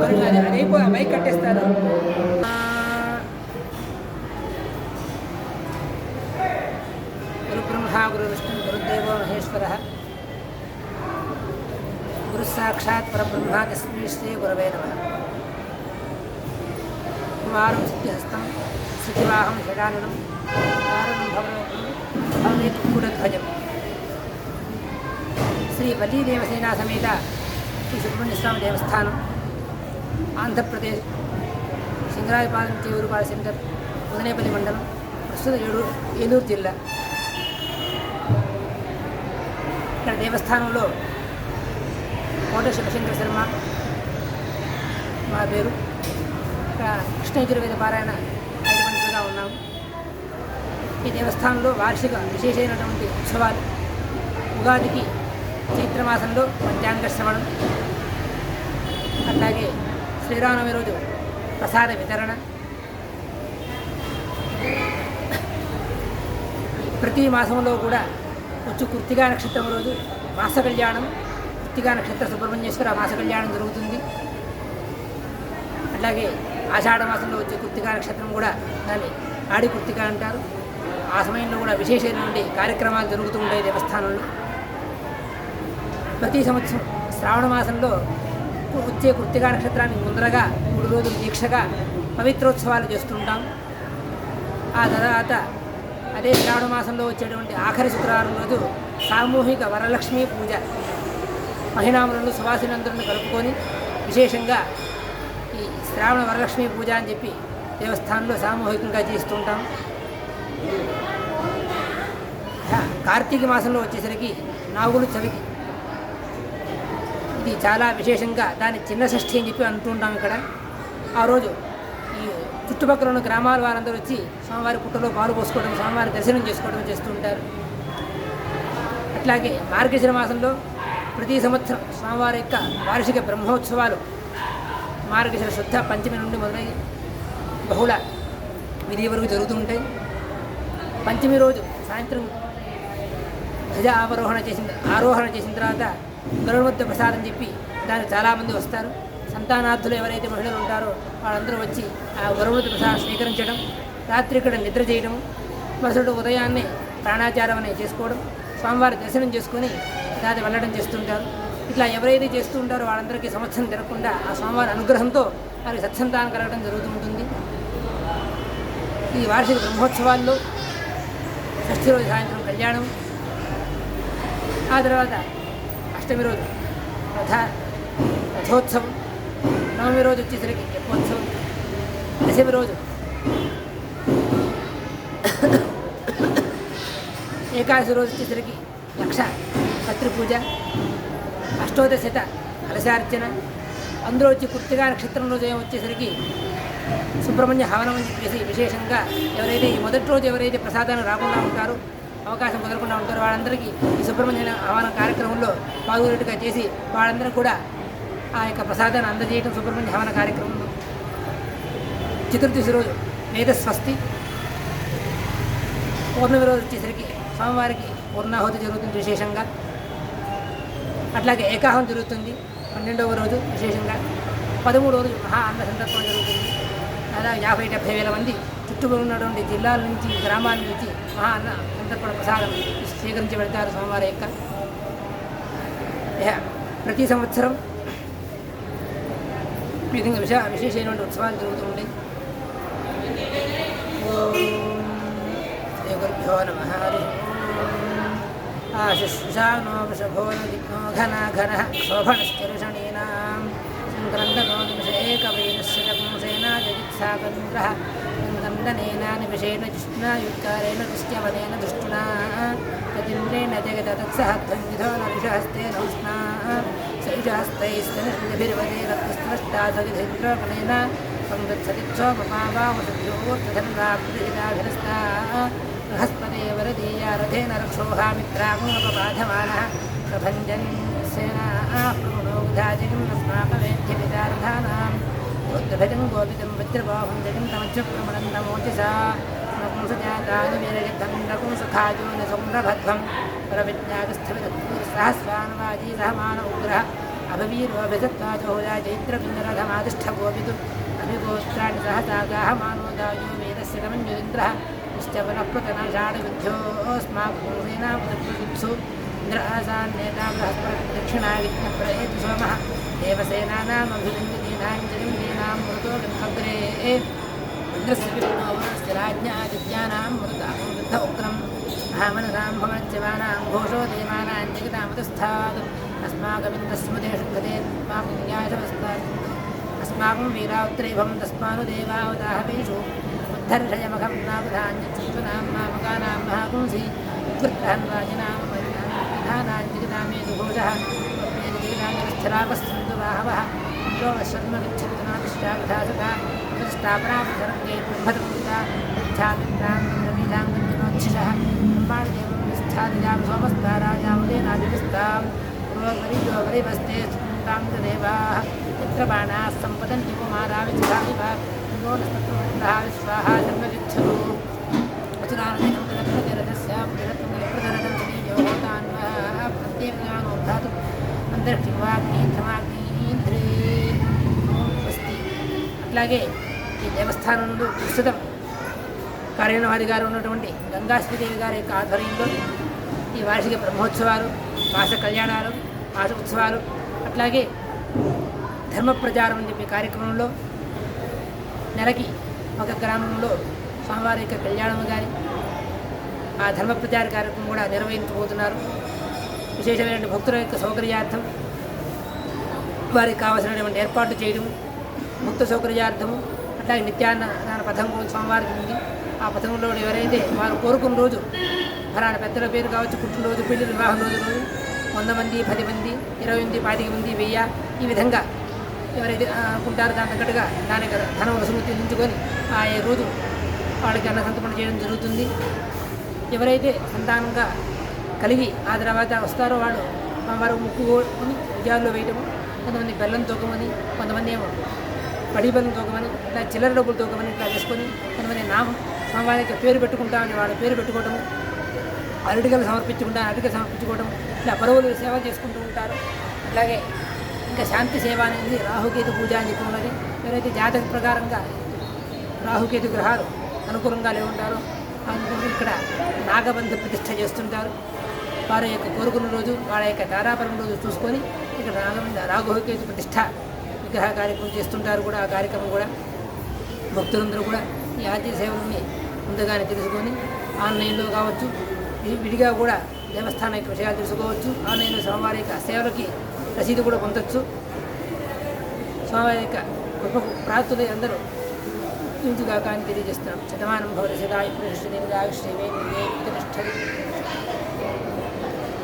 ఒక్కరు అది అది అయిపో మైక్ కట్టేస్తారు గురు బ్రహ్మ గురు విష్ణు గురుదేవో మహేశ్వర గురు సాక్షాత్ పరబ్రహ్మ తస్మై శ్రీ గురవే నమ కుమారం సిద్ధిహస్తం శిఖివాహం షడానునం కారణం భవనేకుడధ్వజం శ్రీ బలీదేవసేనా సమేత శ్రీ సుబ్రహ్మణ్య స్వామి దేవస్థానం ఆంధ్రప్రదేశ్ సింగరాయపాలెం చేవురుపాడు సెంటర్ ఉదనేపల్లి మండలం ప్రస్తుత ఏడు ఏలూరు జిల్లా. ఇక్కడ దేవస్థానంలో కోట శివశంకర శర్మ మా పేరు. ఇక్కడ కృష్ణ యజుర్వేద పారాయణ ఐదు మంత్రులుగా ఉన్నాము. ఈ దేవస్థానంలో వార్షిక విశేషమైనటువంటి ఉత్సవాలు. ఉగాదికి చైత్రమాసంలో మధ్యాంగ శ్రవణం. అలాగే శ్రీరామనవమి రోజు ప్రసాద వితరణ. ప్రతి మాసంలో కూడా వచ్చు కృత్తిగా నక్షత్రం రోజు మాస కళ్యాణం కృత్తిగా నక్షత్ర సుబ్రహ్మణ్యేశ్వర మాస కళ్యాణం జరుగుతుంది. అట్లాగే ఆషాఢ మాసంలో వచ్చే కృత్తికా నక్షత్రం కూడా దాన్ని ఆడి కృత్తిక అంటారు. ఆ సమయంలో కూడా విశేషమైనటువంటి కార్యక్రమాలు జరుగుతూ ఉంటాయి దేవస్థానంలో. ప్రతి సంవత్సరం శ్రావణ మాసంలో వచ్చే కృత్తిగా నక్షత్రానికి ముందరగా మూడు రోజులు దీక్షగా పవిత్రోత్సవాలు చేస్తుంటాం. ఆ తర్వాత అదే శ్రావణ మాసంలో వచ్చేటువంటి ఆఖరి శుక్రవారం రోజు సామూహిక వరలక్ష్మి పూజ. మహిళాములను సువాసినందరిని కలుపుకొని విశేషంగా ఈ శ్రావణ వరలక్ష్మి పూజ అని చెప్పి దేవస్థానంలో సామూహికంగా చేస్తుంటాం. కార్తీక మాసంలో వచ్చేసరికి నాగులు చవితి ఇది చాలా విశేషంగా దాన్ని చిన్న షష్ఠి అని చెప్పి అంటుంటాం ఇక్కడ. ఆ రోజు ఈ చుట్టుపక్కల ఉన్న గ్రామాల వారందరూ వచ్చి స్వామివారి పుట్టలో పాలు పోసుకోవడం స్వామివారి దర్శనం చేసుకోవడం చేస్తుంటారు. అట్లాగే మార్గశిర మాసంలో ప్రతి సంవత్సరం స్వామివారి యొక్క వార్షిక బ్రహ్మోత్సవాలు మార్గశిర శుద్ధ పంచమి నుండి మొదలై బహుళ విధి వరకు జరుగుతుంటాయి పంచమి రోజు సాయంత్రం ధ్వజ ఆవరోహణ చేసిన ఆరోహణ చేసిన తర్వాత గరుడమధ్య ప్రసాదం చెప్పి దానికి చాలామంది వస్తారు. సంతానార్థులు ఎవరైతే మహిళలు ఉంటారో వాళ్ళందరూ వచ్చి ఆ గరుడమధ్య ప్రసాదం స్వీకరించడం రాత్రి ఇక్కడ నిద్ర చేయడం మరుసటి ఉదయాన్నే ప్రాణాచారం అనేది చేసుకోవడం స్వామివారి దర్శనం చేసుకొని దాన్ని వెళ్ళడం చేస్తుంటారు. ఇట్లా ఎవరైతే చేస్తూ ఉంటారో వాళ్ళందరికీ సంవత్సరం తిరగకుండా ఆ స్వామివారి అనుగ్రహంతో వారికి సత్సంతానం కలగడం జరుగుతుంటుంది ఈ వార్షిక బ్రహ్మోత్సవాల్లో షష్ఠి రోజు సాయంత్రం కళ్యాణం ఆ తర్వాత అష్టమి రోజు రథ రథోత్సవం. నవమి రోజు వచ్చేసరికి తెప్పోత్సవం దశమి రోజు. ఏకాదశి రోజు వచ్చేసరికి లక్ష పూజ అష్టోదశత కలశార్చన. అందులో వచ్చి కుర్తిగా నక్షత్రం రోజు వచ్చేసరికి సుబ్రహ్మణ్య హవనం అని చెప్పేసి విశేషంగా ఎవరైతే ఈ మొదటి రోజు ఎవరైతే ప్రసాదాన్ని రాకుండా ఉంటారో అవకాశం కుదరకుండా ఉంటారు. వాళ్ళందరికీ ఈ సుబ్రహ్మణ్య హవన కార్యక్రమంలో పాల్గొనేట్టుగా చేసి వాళ్ళందరూ కూడా ఆ యొక్క ప్రసాదాన్ని అందజేయడం సుబ్రహ్మణ్య హవన కార్యక్రమంలో. చతుర్దశి రోజు వేదస్వస్తి పౌర్ణమి రోజు వచ్చేసరికి స్వామివారికి పూర్ణాహుతి జరుగుతుంది విశేషంగా. అట్లాగే ఏకాహం జరుగుతుంది పన్నెండవ రోజు విశేషంగా. పదమూడవ రోజు మహా అన్న సందర్భం జరుగుతుంది. దాదాపు యాభై డెబ్భై వేల మంది చుట్టుపక్కల ఉన్నటువంటి జిల్లాల నుంచి గ్రామాల నుంచి మహా అన్న అంతా కూడా ప్రసాదం స్వీకరించి పెడతారు స్వామివారి యొక్క ప్రతి సంవత్సరం ఈ విధంగా విశ విశేషమైనటువంటి ఉత్సవాలు జరుగుతూ ఉంటాయి. ఓం శ్రీ గురుభ్యో నమ హరి ఆశుషానో వృషభో దిగ్నో ఘన ఘన క్షోభణశ్చరుషణీనాం సంక్రందనో నిమిషేకవైనస్య పుంసేన జగిత్సాకంద్రः దండనేన నిమిషేణ కృష్ణయుక్కారేణ కృష్ణవనేన దృష్టున ప్రతింద్రేణ జగదత్సహత్వం విధో నరుషాస్తేన ఉష్ణా శైషాస్తైస్తనిర్వదేవస్పృష్టాసగిధింద్రోపణేన సంవత్సరిక్షోపమావామసద్యోర్ధనురాభిరస్తా బృహస్పదే వరదీయారథేన రక్షోహామిత్రాంగోపబాధమానः प्रभञ्जन् सेना प्रणोधाजिनस्माकमेध्यपितारधान గదగం గోపికం వజ్రభావం జగంతం వజ్రప్రమణం నమోచసా నకుంసజాతానువీరయత్తండకుం సుఖాజోన సంరభధ్వం ప్రవిజ్ఞాగస్థవిదూర్సహస్వానువాజీ సహ మానవ ఉగ్రహ అభవీరోభిజత్వాచోలా చైత్రపుండరథమాతిష్ఠగోపితు అభిగోత్రాన్ని సహసాగాహ మానోదాయో వీరస్య గమన్యురింద్రः నిశ్చవనః ప్రకనషాడవిద్యోऽస్మాకం సేనాపృత్సు ఇంద్రాసాన్నేతాం దక్షిణావిఘ్నప్రయతు సోమः దేవసేనానామభిలింగదీనాంజలిం దీనాం మృతో విభద్రే ఇంద్రస్థిరాజ్ఞాదిత్యానాం మృతాం వృద్ధ ఉగ్రం మహామనసాం భవజ్యమానాం ఘోషో దేవానాం జగతామతస్థాత్ అస్మాకమింద్రస్మృతేషు గతేత్మాపుణ్యాశవస్తాత్ అస్మాకం వీరాత్రేభం తస్మాను దేవావతాహవేషు ఉద్ధర్షయమఖం నాగుధాన్యచక్షునాం మామకానాం మహాపుంసి ఉగ్రహన్వాజినాం जगदामेतु घोषः जगदाङ्गस्थरापस्तन्तु बाहवः यो शर्म गच्छन्तनादिष्टाविधासता प्रतिष्ठापनापधरङ्गे ब्रह्मदृता इच्छामित्रां रवीलाङ्गञ्जनोच्छिषः ब्रह्माण्डेवं निष्ठादिजां सोमस्ता राजामुदेनादिविस्तां पुरोपरिजोपरिवस्ते स्फुटां देवाः यत्र बाणाः सम्पदन्ति कुमाराविचिधामिव यो नस्तत्वमन्त्रः विश्वाहा जन्मविच्छतु अचुरानजनं जलप्रतिरथस्याप्रतिरथं बीजो దేవగానో దాతు అంతరిక్షవాగ్ని ధమాగ్ని ఇంద్రే అట్లాగే ఈ దేవస్థానంలో ప్రస్తుతం కార్యనిర్వహణ గారు ఉన్నటువంటి గంగాశ్రీదేవి గారి యొక్క ఆధ్వర్యంలో ఈ వార్షిక బ్రహ్మోత్సవాలు మాస కళ్యాణాలు మాస ఉత్సవాలు అట్లాగే ధర్మ ప్రచారం అని చెప్పే కార్యక్రమంలో నెలకి ఒక గ్రామంలో స్వామివారి యొక్క కళ్యాణం కానీ ఆ ధర్మ ప్రచార కార్యక్రమం కూడా నిర్వహించబోతున్నారు. విశేషమైన భక్తుల యొక్క సౌకర్యార్థం వారికి కావలసినటువంటి ఏర్పాట్లు చేయడం భక్త సౌకర్యార్థము అట్లాగే నిత్యాన్నదాన పథకం కూడా స్వామివారికి ఉంది. ఆ పథకంలో ఎవరైతే వారు కోరుకున్న రోజు ఫలానా పెద్దల పేరు కావచ్చు పుట్టినరోజు పెళ్ళి వివాహం రోజు రోజు వంద మంది పది మంది ఇరవై మంది పాతిక మంది వెయ్యి ఈ విధంగా ఎవరైతే అనుకుంటారో దాని తగ్గట్టుగా దాని యొక్క ధనం వసూలు నించుకొని ఆ రోజు వాళ్ళకి అన్న సంతపణ చేయడం జరుగుతుంది. ఎవరైతే సంతానంగా కలిగి ఆ తర్వాత వస్తారో వాళ్ళు వారు ముక్కుకొని ఉద్యాల్లో వేయటము కొంతమంది బెల్లం తూకమని కొంతమంది ఏమో పడి బెల్లం తూకమని ఇట్లా చిల్లర డబ్బులు తూకమని ఇట్లా చేసుకొని కొంతమంది నామం స్వామివారికి పేరు పెట్టుకుంటామని వాళ్ళ పేరు పెట్టుకోవటము అరటికలు సమర్పించుకుంటా అరటికలు సమర్పించుకోవడం ఇట్లా పరువులు సేవ చేసుకుంటూ ఉంటారు. అలాగే ఇంకా శాంతి సేవ అనేది రాహుకేతు పూజ అని చెప్పి ఉన్నది. ఎవరైతే జాతక ప్రకారంగా రాహుకేతు గ్రహాలు అనుకూలంగా లేవుంటారో అనుకుని ఇక్కడ నాగబంధ ప్రతిష్ట చేస్తుంటారు. వారి యొక్క కోరుకున్న రోజు వాళ్ళ యొక్క తారాపరం రోజు చూసుకొని ఇక్కడ నాగబంధ రాఘుకేతు ప్రతిష్ఠ విగ్రహ కార్యక్రమం చేస్తుంటారు కూడా ఆ కార్యక్రమం కూడా భక్తులందరూ కూడా ఈ ఆద్య సేవలని ముందుగానే తెలుసుకొని ఆన్లైన్లో కావచ్చు విడిగా కూడా దేవస్థానం యొక్క విషయాలు తెలుసుకోవచ్చు ఆన్లైన్లో స్వామివారి యొక్క సేవలకి రసీదు కూడా పొందొచ్చు స్వామివారి యొక్క కృపకు అందరూ ఇంచుగా కానీ తెలియజేస్తున్నాం శతమానం భవతి సదా పురుషుని శ్రీ శ్రీ